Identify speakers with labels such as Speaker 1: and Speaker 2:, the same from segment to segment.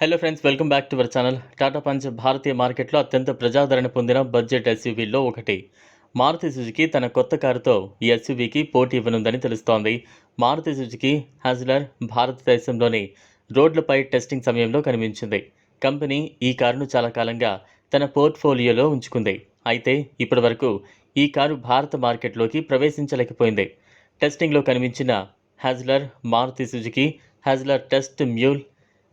Speaker 1: Hello friends welcome back to our channel Tata Punch భారతీయ మార్కెట్లో అత్యంత ప్రజాదరణ పొందిన బడ్జెట్ ఎస్యూవీల్లో ఒకటి. మారుతి సుజుకి తన కొత్త కారుతో ఈ ఎస్యూవీకి పోటీ ఇవ్వనుందని తెలుస్తోంది. మారుతి సుజుకి హాజ్లర్ భారతదేశంలోని రోడ్లపై టెస్టింగ్ సమయంలో కనిపించింది. కంపెనీ ఈ కారును చాలా కాలంగా తన పోర్ట్ఫోలియోలో ఉంచుకుంది. అయితే ఇప్పటివరకు ఈ కారు భారత మార్కెట్లోకి ప్రవేశించలేకపోయింది. టెస్టింగ్లో కనిపించిన Hustler Maruti Suzuki Hustler test mule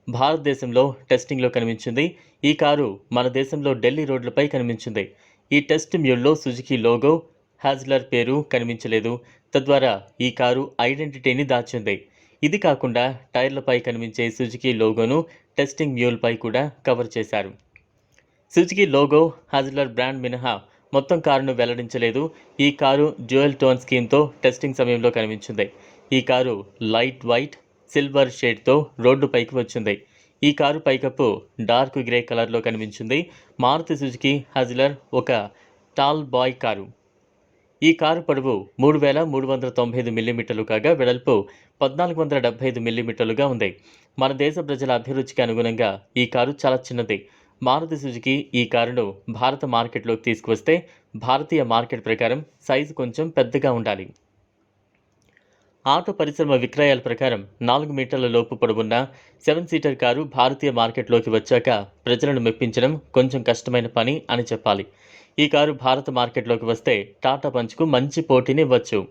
Speaker 1: భారతదేశంలో టెస్టింగ్లో కనిపించింది. ఈ కారు మన దేశంలో ఢిల్లీ రోడ్లపై కనిపించింది. ఈ టెస్ట్ మ్యూల్లో సుజుకి లోగో హాజ్లర్ పేరు కనిపించలేదు. తద్వారా ఈ కారు ఐడెంటిటీని దాచింది. ఇది కాకుండా టైర్లపై కనిపించే సుజుకి లోగోను టెస్టింగ్ మ్యూల్పై కూడా కవర్ చేశారు. సుజుకి లోగో హాజ్లర్ బ్రాండ్ మినహా మొత్తం కారును వెల్లడించలేదు. ఈ కారు డ్యూయల్ టోన్ స్కీమ్తో టెస్టింగ్ సమయంలో కనిపించింది. ఈ కారు లైట్ వైట్ సిల్వర్ షేడ్తో రోడ్డుపైకి వచ్చింది. ఈ కారు పైకప్పు డార్క్ గ్రే కలర్లో కనిపించింది. మారుతి సుజుకి హజిలర్ ఒక టాల్ బాయ్ కారు. ఈ కారు పొడవు మూడు వేల మూడు వందల తొంభై ఐదు మిల్లీమీటర్లు కాగా వెడల్పు పద్నాలుగు వందల డెబ్బై ఐదు మిల్లీమీటర్లుగా ఉంది. మన దేశ ప్రజల అభిరుచికి అనుగుణంగా ఈ కారు చాలా చిన్నది. మారుతి సుజుకి ఈ కారును భారత మార్కెట్లోకి తీసుకువస్తే భారతీయ మార్కెట్ ప్రకారం సైజు కొంచెం పెద్దగా ఉండాలి. ఆటో పరిశ్రమ విక్రయాల ప్రకారం నాలుగు మీటర్ల లోపు పొడవున్న సెవెన్ సీటర్ కారు భారతీయ మార్కెట్లోకి వచ్చాక ప్రజలను మెప్పించడం కొంచెం కష్టమైన పని అని చెప్పాలి. ఈ కారు భారత మార్కెట్లోకి వస్తే టాటా పంచ్కు మంచి పోటీని ఇవ్వచ్చు.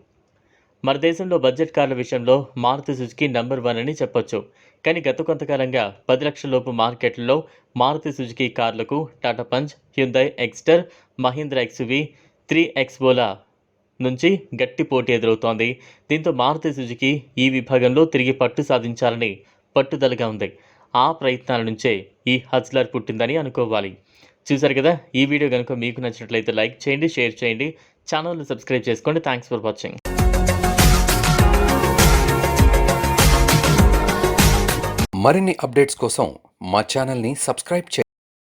Speaker 1: మన దేశంలో బడ్జెట్ కార్ల విషయంలో మారుతి సుజుకి నంబర్ వన్ అని చెప్పొచ్చు. కానీ గత కొంతకాలంగా పది లక్షల లోపు మార్కెట్లలో Maruti Suzuki కార్లకు Tata Punch Hyundai Exter Mahindra XV three ఎక్స్బోలా నుంచి గట్టి పోటీ ఎదురవుతోంది. దీంతో మారుతి సుజుకి ఈ విభాగంలో తిరిగి పట్టు సాధించాలని పట్టుదలగా ఉంది. ఆ ప్రయత్నాల నుంచే ఈ హజ్లర్ పుట్టిందని అనుకోవాలి. చూసారు కదా? ఈ వీడియో కనుక మీకు నచ్చినట్లయితే లైక్ చేయండి షేర్ చేయండి. ఛానల్ని సబ్స్క్రైబ్ చేసుకోండి. Thanks for watching.
Speaker 2: మరిన్ని అప్డేట్స్ కోసం మా ఛానల్ని సబ్స్క్రైబ్ చేయండి.